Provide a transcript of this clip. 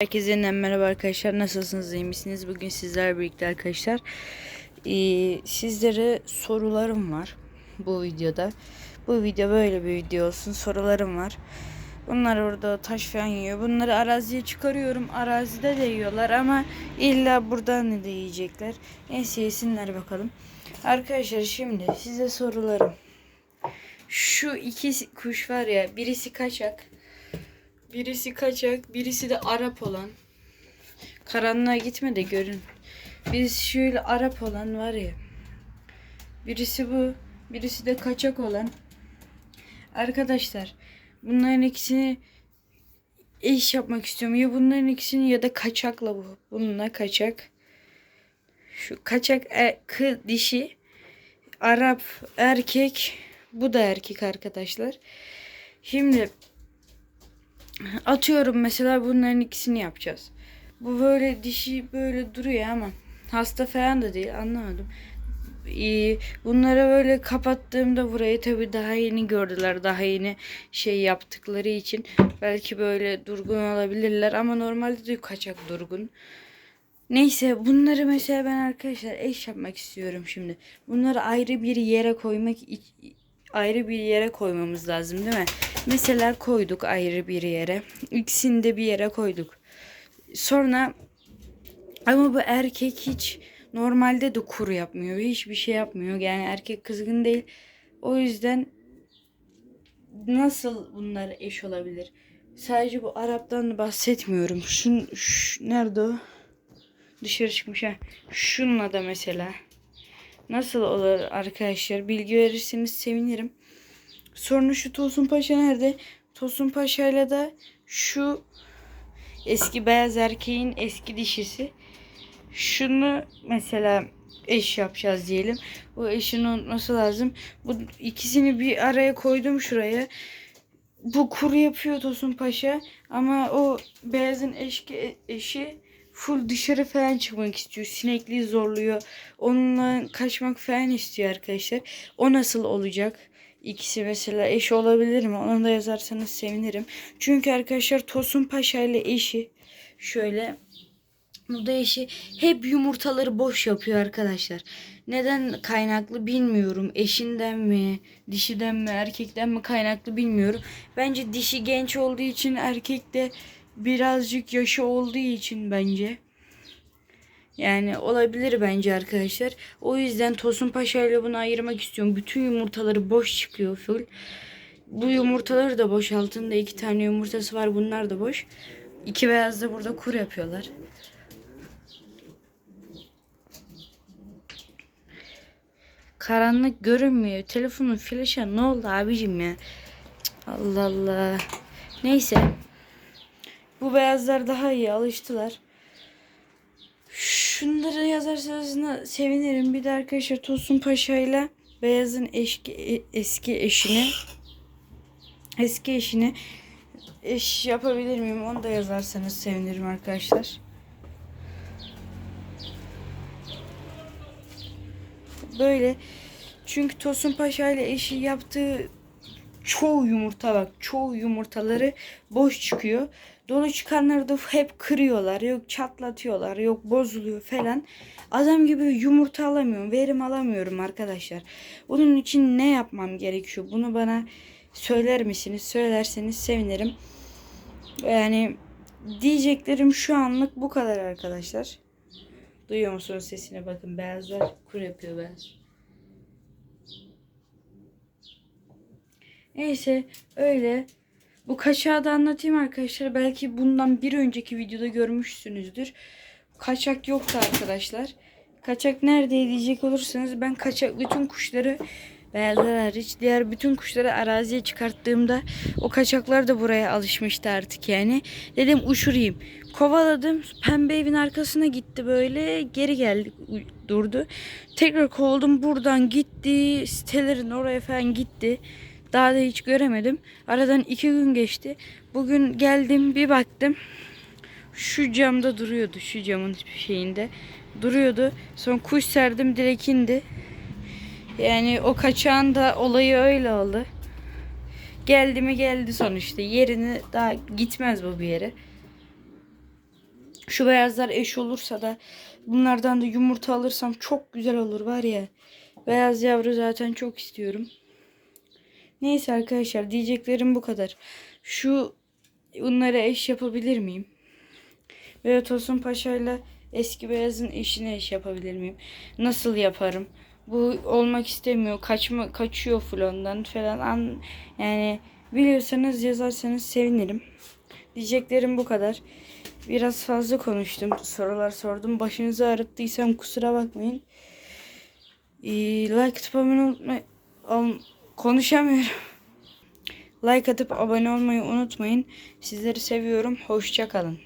Herkese yeniden merhaba arkadaşlar. Nasılsınız? iyi misiniz? Bugün sizlerle birlikte arkadaşlar. Ee, sizlere sorularım var bu videoda. Bu video böyle bir video olsun. Sorularım var. Bunlar orada taş falan yiyor. Bunları araziye çıkarıyorum. Arazide de yiyorlar ama illa buradan ne de yiyecekler. Neyse yesinler bakalım. Arkadaşlar şimdi size sorularım. Şu iki kuş var ya birisi kaçak. Birisi kaçak, birisi de Arap olan. Karanlığa gitme de görün. Biz şöyle Arap olan var ya. Birisi bu, birisi de kaçak olan. Arkadaşlar, bunların ikisini eş yapmak istiyorum. Ya bunların ikisini ya da kaçakla bu. Bununla kaçak. Şu kaçak e, kı dişi. Arap erkek. Bu da erkek arkadaşlar. Şimdi atıyorum mesela bunların ikisini yapacağız. Bu böyle dişi böyle duruyor ama hasta falan da değil anlamadım. Ee, Bunları böyle kapattığımda burayı tabi daha yeni gördüler. Daha yeni şey yaptıkları için belki böyle durgun olabilirler ama normalde de kaçak durgun. Neyse bunları mesela ben arkadaşlar eş yapmak istiyorum şimdi. Bunları ayrı bir yere koymak ayrı bir yere koymamız lazım değil mi? Mesela koyduk ayrı bir yere. İkisini de bir yere koyduk. Sonra ama bu erkek hiç normalde de kuru yapmıyor. Hiçbir şey yapmıyor. Yani erkek kızgın değil. O yüzden nasıl bunlar eş olabilir? Sadece bu Arap'tan bahsetmiyorum. Şun, şu, nerede o? Dışarı çıkmış ha. Şunla da mesela. Nasıl olur arkadaşlar? Bilgi verirseniz sevinirim. Sonra şu Tosun Paşa nerede? Tosun Paşa ile de şu eski beyaz erkeğin eski dişisi. Şunu mesela eş yapacağız diyelim. Bu eşini unutması lazım. Bu ikisini bir araya koydum şuraya. Bu kuru yapıyor Tosun Paşa ama o beyazın eşki, eşi full dışarı falan çıkmak istiyor. Sinekliği zorluyor. Onunla kaçmak falan istiyor arkadaşlar. O nasıl olacak? İkisi mesela eş olabilir mi? Onu da yazarsanız sevinirim. Çünkü arkadaşlar Tosun Paşa ile eşi şöyle bu da eşi hep yumurtaları boş yapıyor arkadaşlar. Neden kaynaklı bilmiyorum. Eşinden mi, dişiden mi, erkekten mi kaynaklı bilmiyorum. Bence dişi genç olduğu için erkek de birazcık yaşı olduğu için bence. Yani olabilir bence arkadaşlar. O yüzden Tosun Paşa ile bunu ayırmak istiyorum. Bütün yumurtaları boş çıkıyor full. Bu yumurtaları da boş. Altında iki tane yumurtası var. Bunlar da boş. İki beyaz da burada kur yapıyorlar. Karanlık görünmüyor. Telefonun flaşa ne oldu abicim ya? Allah Allah. Neyse. Bu beyazlar daha iyi alıştılar. Şunları yazarsanız sevinirim. Bir de arkadaşlar Tosun Paşa ile Beyaz'ın eski, eski eşini eski eşini eş yapabilir miyim? Onu da yazarsanız sevinirim arkadaşlar. Böyle çünkü Tosun Paşa ile eşi yaptığı çoğu yumurta bak çoğu yumurtaları boş çıkıyor. Dolu çıkanları da hep kırıyorlar. Yok çatlatıyorlar. Yok bozuluyor falan. Adam gibi yumurta alamıyorum. Verim alamıyorum arkadaşlar. Bunun için ne yapmam gerekiyor? Bunu bana söyler misiniz? Söylerseniz sevinirim. Yani diyeceklerim şu anlık bu kadar arkadaşlar. Duyuyor musunuz sesine bakın beyazlar kur yapıyor beyaz. Neyse öyle. Bu kaçağı da anlatayım arkadaşlar. Belki bundan bir önceki videoda görmüşsünüzdür. Kaçak yoktu arkadaşlar. Kaçak nerede diyecek olursanız ben kaçak bütün kuşları beyazlar hariç diğer bütün kuşları araziye çıkarttığımda o kaçaklar da buraya alışmıştı artık yani. Dedim uçurayım. Kovaladım. Pembe evin arkasına gitti böyle. Geri geldi durdu. Tekrar kovaladım. Buradan gitti. Sitelerin oraya falan gitti. Daha da hiç göremedim. Aradan iki gün geçti. Bugün geldim bir baktım. Şu camda duruyordu. Şu camın şeyinde. Duruyordu. Sonra kuş serdim direkt indi. Yani o kaçağın da olayı öyle oldu. Geldi mi geldi sonuçta. Yerini daha gitmez bu bir yere. Şu beyazlar eş olursa da bunlardan da yumurta alırsam çok güzel olur var ya. Beyaz yavru zaten çok istiyorum. Neyse arkadaşlar diyeceklerim bu kadar. Şu bunları eş yapabilir miyim? Veya Tosun Paşa'yla eski beyazın eşine eş yapabilir miyim? Nasıl yaparım? Bu olmak istemiyor. Kaçma kaçıyor flondan falan. An, yani biliyorsanız yazarsanız sevinirim. Diyeceklerim bu kadar. Biraz fazla konuştum. Sorular sordum. Başınızı ağrıttıysam kusura bakmayın. Ee, like olmayı... Am- konuşamıyorum. Like atıp abone olmayı unutmayın. Sizleri seviyorum. Hoşça kalın.